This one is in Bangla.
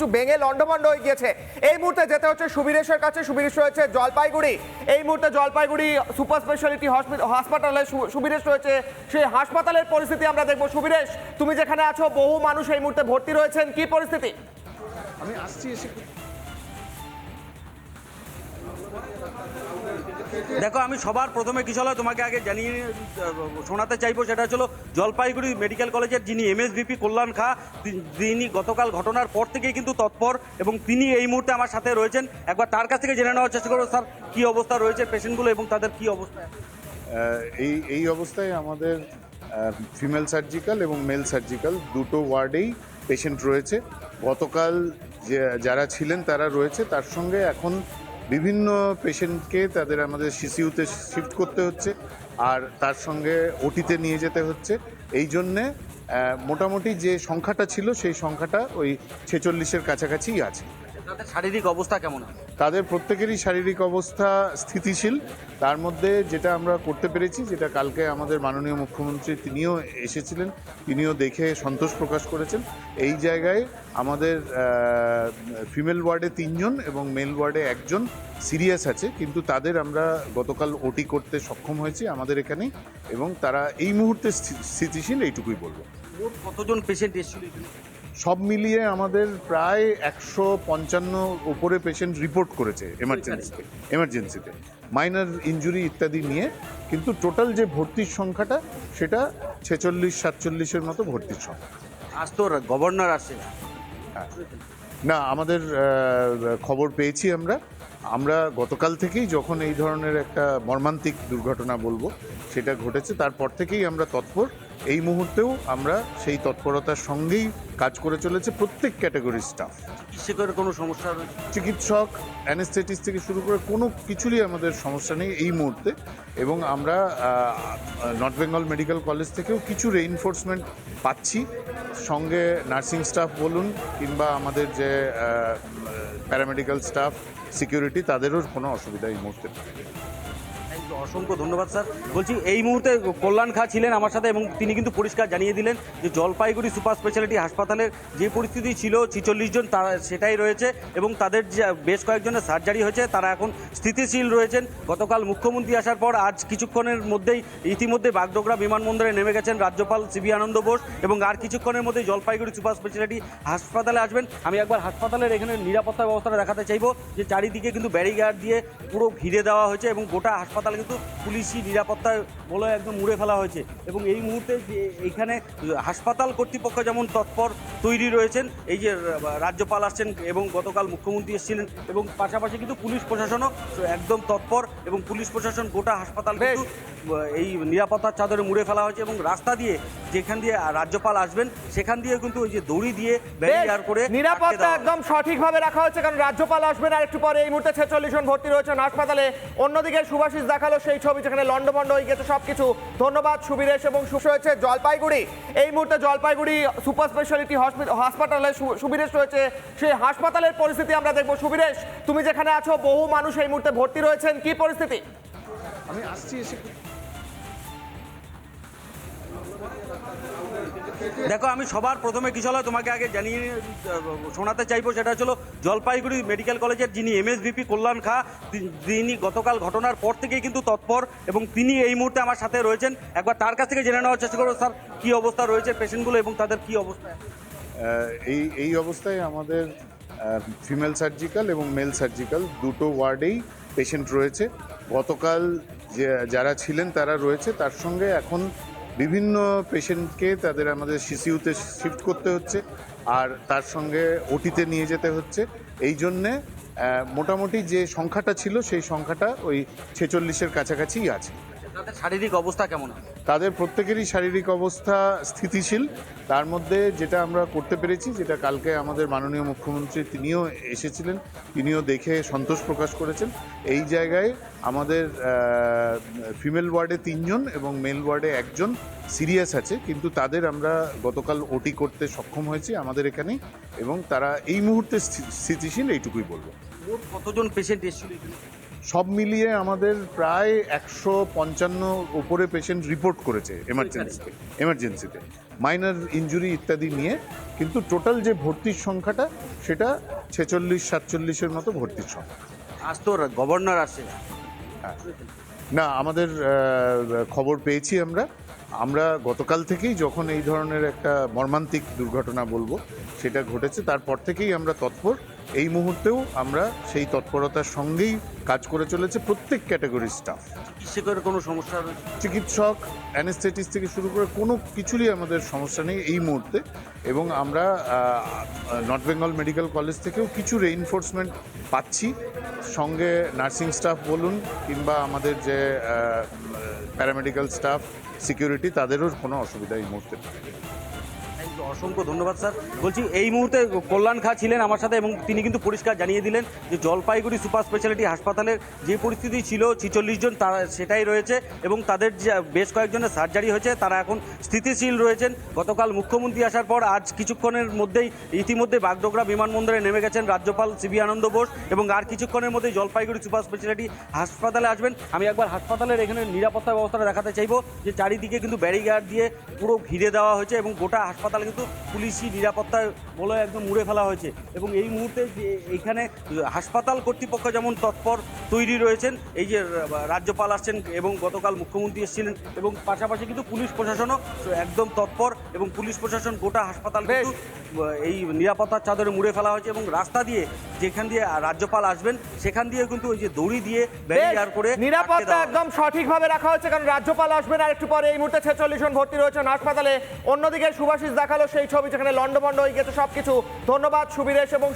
একটু ভেঙে লন্ডভন্ড হয়ে গিয়েছে। এই মুহূর্তে যেতে হচ্ছে সুবীরেশের কাছে। সুবীরেশ রয়েছে জলপাইগুড়ি। এই মুহূর্তে জলপাইগুড়ি সুপার স্পেশালিটি হাসপাতালে সুবীরেশ রয়েছে। সেই হাসপাতালের পরিস্থিতি আমরা দেখব। সুবীরেশ, তুমি যেখানে আছো, বহু মানুষ এই মুহূর্তে ভর্তি রয়েছেন। কি পরিস্থিতি? আমি আসছি দেখো, আমি সবার প্রথমে কিছু হলো তোমাকে আগে জানিয়ে শোনাতে চাইব, সেটা হলো জলপাইগুড়ি মেডিকেল কলেজের যিনি এমএসবিপি কল্যাণ খা তিনি গতকাল ঘটনার পর থেকেই কিন্তু তৎপর এবং তিনি এই মুহূর্তে আমার সাথে রয়েছেন। একবার তার কাছ থেকে জেনে নেওয়ার চেষ্টা করব স্যার, কী অবস্থা রয়েছে পেশেন্টগুলো এবং তাদের কী অবস্থা? এই এই অবস্থায় আমাদের ফিমেল সার্জিক্যাল এবং মেল সার্জিক্যাল দুটো ওয়ার্ডেই পেশেন্ট রয়েছে। গতকাল যারা ছিলেন তারা রয়েছে। তার সঙ্গে এখন বিভিন্ন পেশেন্টকে তাদের আমাদের সিসিউতে শিফট করতে হচ্ছে আর তার সঙ্গে ওটিতে নিয়ে যেতে হচ্ছে। এই জন্যে মোটামুটি যে সংখ্যাটা ছিল, সেই সংখ্যাটা ওই ছেচল্লিশের কাছাকাছিই আছে। তাদের শারীরিক অবস্থা কেমন তাদের প্রত্যেকেরই শারীরিক অবস্থা স্থিতিশীল। তার মধ্যে যেটা আমরা করতে পেরেছি যেটা কালকে আমাদের মাননীয় মুখ্যমন্ত্রী তিনিও এসেছিলেন তিনিও দেখে সন্তোষ প্রকাশ করেছেন। এই জায়গায় আমাদের ফিমেল ওয়ার্ডে তিনজন এবং মেল ওয়ার্ডে একজন সিরিয়াস আছে কিন্তু তাদের আমরা গতকাল ওটি করতে সক্ষম হয়েছি আমাদের এখানে এবং তারা এই মুহূর্তে স্থিতিশীল এইটুকুই বলব। কতজন পেশেন্ট এসেছিল? সব মিলিয়ে আমাদের প্রায় একশো পঞ্চান্ন উপরে পেশেন্ট রিপোর্ট করেছে এমার্জেন্সিতে এমার্জেন্সিতে মাইনার ইনজুরি ইত্যাদি নিয়ে কিন্তু টোটাল যে ভর্তির সংখ্যাটা সেটা ছেচল্লিশ সাতচল্লিশের মতো ভর্তির সংখ্যা। আজ তো গভর্নর আসে না। আমাদের খবর পেয়েছি আমরা। আমরা গতকাল থেকেই যখন এই ধরনের একটা মর্মান্তিক দুর্ঘটনা বলব সেটা ঘটেছে তারপর থেকেই আমরা তৎপর এই মুহূর্তেও আমরা সেই তৎপরতার সঙ্গেই কাজ করে চলেছে প্রত্যেক ক্যাটাগরির স্টাফ চিকিৎসকের কোনো সমস্যা রয়েছে চিকিৎসক অ্যানেস্থেটিস থেকে শুরু করে কোনো কিছুরই আমাদের সমস্যা নেই এই মুহূর্তে। এবং আমরা নর্থ বেঙ্গল মেডিকেল কলেজ থেকেও কিছু রেইনফোর্সমেন্ট পাচ্ছি। সঙ্গে নার্সিং স্টাফ বলুন কিংবা আমাদের যে প্যারামেডিক্যাল স্টাফ সিকিউরিটি তাদেরও কোনো অসুবিধা এই মুহূর্তে অসংখ্য ধন্যবাদ স্যার বলছি, এই মুহূর্তে কল্যাণ খা ছিলেন আমার সাথে এবং তিনি কিন্তু পরিষ্কার জানিয়ে দিলেন যে জলপাইগুড়ি সুপার স্পেশালিটি হাসপাতালের যে পরিস্থিতি ছিল, ছিচল্লিশ জন তারা সেটাই রয়েছে এবং তাদের যে বেশ কয়েকজনের সার্জারি হয়েছে, তারা এখন স্থিতিশীল রয়েছেন। গতকাল মুখ্যমন্ত্রী আসার পর আজ কিছুক্ষণের মধ্যেই ইতিমধ্যে বাগডোগরা বিমানবন্দরে নেমে গেছেন রাজ্যপাল সিবি আনন্দ বোস এবং আর কিছুক্ষণের মধ্যেই জলপাইগুড়ি সুপার স্পেশালিটি হাসপাতালে আসবেন। আমি একবার হাসপাতালের এখানে নিরাপত্তা ব্যবস্থাটা দেখাতে চাইব যে চারিদিকে কিন্তু ব্যারিগার্ড দিয়ে পুরো ঘিরে দেওয়া হয়েছে এবং গোটা হাসপাতাল কিন্তু পুলিশি নিরাপত্তা বলে একদম মুড়ে ফেলা হয়েছে। এবং এই মুহূর্তে যে এইখানে হাসপাতাল কর্তৃপক্ষ যেমন তৎপর তৈরি রয়েছেন এই যে রাজ্যপাল আসছেন এবং গতকাল মুখ্যমন্ত্রী এসেছিলেন এবং পাশাপাশি কিন্তু পুলিশ প্রশাসনও একদম তৎপর এবং পুলিশ প্রশাসন গোটা হাসপাতাল কিন্তু এই নিরাপত্তার চাদরে মুড়ে ফেলা হয়েছে এবং রাস্তা দিয়ে যেখান দিয়ে রাজ্যপাল আসবেন সেখান দিয়ে কিন্তু ওই যে দড়ি দিয়ে ব্যারিয়ার করে নিরাপত্তা একদম সঠিকভাবে রাখা হয়েছে কারণ রাজ্যপাল আসবেন আর একটু পরে এই মুহূর্তে ছেচল্লিশ জন ভর্তি রয়েছেন হাসপাতালে। অন্যদিকে সুভাষিস দেখাল সেই ছবি যেখানে লন্ডভন্ড হয়ে গেছে সবকিছু। ধন্যবাদ সুবীরেশ এবং সুশ হয়েছে জলপাইগুড়ি। এই মুহূর্তে জলপাইগুড়ি সুপার স্পেশালিটি হাসপাতালে সুবীরেশ রয়েছে। সেই হাসপাতালের পরিস্থিতি আমরা দেখব। সুবীরেশ তুমি যেখানে আছো বহু মানুষ এই মুহূর্তে ভর্তি রয়েছেন। কি পরিস্থিতি? আমি আসছি এসে দেখো, আমি সবার প্রথমে হলো তোমাকে আগে জানিয়ে শোনাতে চাইব, সেটা হলো জলপাইগুড়ি মেডিকেল কলেজের যিনি এমএসবিপি কল্যাণ খা, তিনি গতকাল ঘটনার পর থেকেই কিন্তু তৎপর এবং তিনি এই মুহূর্তে আমার সাথে রয়েছেন। একবার তার কাছ থেকে জেনে নেওয়ার চেষ্টা করব স্যার, কী অবস্থা রয়েছে পেশেন্টগুলো এবং তাদের কী অবস্থা? এই এই অবস্থায় আমাদের ফিমেল সার্জিক্যাল এবং মেল সার্জিক্যাল দুটো ওয়ার্ডেই পেশেন্ট রয়েছে। গতকাল যারা ছিলেন তারা রয়েছে। তার সঙ্গে এখন বিভিন্ন পেশেন্টকে তাদের আমাদের সিসিউতে শিফট করতে হচ্ছে আর তার সঙ্গে ওটিতে নিয়ে যেতে হচ্ছে। এই জন্যে মোটামুটি যে সংখ্যাটা ছিল, সেই সংখ্যাটা ওই ছেচল্লিশের কাছাকাছিই আছে। তাদের শারীরিক অবস্থা কেমন? তাদের প্রত্যেকেরই শারীরিক অবস্থা স্থিতিশীল। তার মধ্যে যেটা আমরা করতে পেরেছি, যেটা কালকে আমাদের মাননীয় মুখ্যমন্ত্রী তিনিও এসেছিলেন, তিনিও দেখে সন্তোষ প্রকাশ করেছেন। এই জায়গায় আমাদের ফিমেল ওয়ার্ডে তিনজন এবং মেল ওয়ার্ডে একজন সিরিয়াস আছে, কিন্তু তাদের আমরা গতকাল ওটি করতে সক্ষম হয়েছি আমাদের এখানে এবং তারা এই মুহূর্তে স্থিতিশীল, এইটুকুই বলব। কতজন পেশেন্ট এসেছিল? সব মিলিয়ে আমাদের প্রায় একশো পঞ্চান্ন উপরে পেশেন্ট রিপোর্ট করেছে এমার্জেন্সিতে এমার্জেন্সিতে মাইনার ইঞ্জুরি ইত্যাদি নিয়ে কিন্তু টোটাল যে ভর্তির সংখ্যাটা সেটা ছেচল্লিশ সাতচল্লিশের মতো ভর্তির সংখ্যা। আজ তো গভর্নর আসছে না আমাদের খবর পেয়েছি আমরা। আমরা গতকাল থেকেই যখন এই ধরনের একটা মর্মান্তিক দুর্ঘটনা বলব সেটা ঘটেছে তারপর থেকেই আমরা তৎপর এই মুহূর্তেও আমরা সেই তৎপরতার সঙ্গেই কাজ করে চলেছে প্রত্যেক ক্যাটাগরির স্টাফ চিকিৎসকের কোনো সমস্যা রয়েছে চিকিৎসক অ্যানেস্থেটিস থেকে শুরু করে কোনো কিছুরই আমাদের সমস্যা নেই এই মুহূর্তে। এবং আমরা নর্থ বেঙ্গল মেডিকেল কলেজ থেকেও কিছু রেইনফোর্সমেন্ট পাচ্ছি। সঙ্গে নার্সিং স্টাফ বলুন কিংবা আমাদের যে প্যারামেডিক্যাল স্টাফ সিকিউরিটি তাদেরও কোনো অসুবিধা এই মুহূর্তে অসংখ্য ধন্যবাদ স্যার বলছি, এই মুহূর্তে কল্যাণ খা ছিলেন আমার সাথে এবং তিনি কিন্তু পরিষ্কার জানিয়ে দিলেন যে জলপাইগুড়ি সুপার স্পেশালিটি হাসপাতালের যে পরিস্থিতি ছিল, ছিচল্লিশ জন তারা সেটাই রয়েছে এবং তাদের যে বেশ কয়েকজনের সার্জারি হয়েছে, তারা এখন স্থিতিশীল রয়েছেন। গতকাল মুখ্যমন্ত্রী আসার পর আজ কিছুক্ষণের মধ্যেই ইতিমধ্যে বাগডোগরা বিমানবন্দরে নেমে গেছেন রাজ্যপাল সিবি আনন্দ বোস এবং আর কিছুক্ষণের মধ্যেই জলপাইগুড়ি সুপার স্পেশালিটি হাসপাতালে আসবেন। আমি একবার হাসপাতালের এখানে নিরাপত্তা ব্যবস্থাটা দেখাতে চাইব যে চারিদিকে কিন্তু ব্যারিগার্ড দিয়ে পুরো ঘিরে দেওয়া হয়েছে এবং গোটা হাসপাতাল কিন্তু পুলিশি নিরাপত্তায় বলে একদম মুড়ে ফেলা হয়েছে। এবং এই মুহূর্তে যে এইখানে হাসপাতাল কর্তৃপক্ষ যেমন তৎপর তৈরি রয়েছেন, এই যে রাজ্যপাল আসছেন এবং গতকাল মুখ্যমন্ত্রী এসেছিলেন এবং পাশাপাশি কিন্তু পুলিশ প্রশাসনও একদম তৎপর এবং পুলিশ প্রশাসন গোটা হাসপাতাল কিন্তু এই নিরাপত্তার চাদরে মুড়ে ফেলা হয়েছে এবং রাস্তা দিয়ে যেখান দিয়ে রাজ্যপাল আসবেন সেখান দিয়ে কিন্তু ওই যে দড়ি দিয়ে ব্যারিয়ার করে নিরাপত্তা একদম সঠিকভাবে রাখা হয়েছে কারণ রাজ্যপাল আসবেন আর একটু পরে এই মুহূর্তে ছেচল্লিশ জন ভর্তি রয়েছেন হাসপাতালে। অন্যদিকে সুভাষিস দেখাল সেই ছবি যেখানে লন্ডভন্ড হয়ে গেছে সবকিছু। ধন্যবাদ সুবীরেশ এবং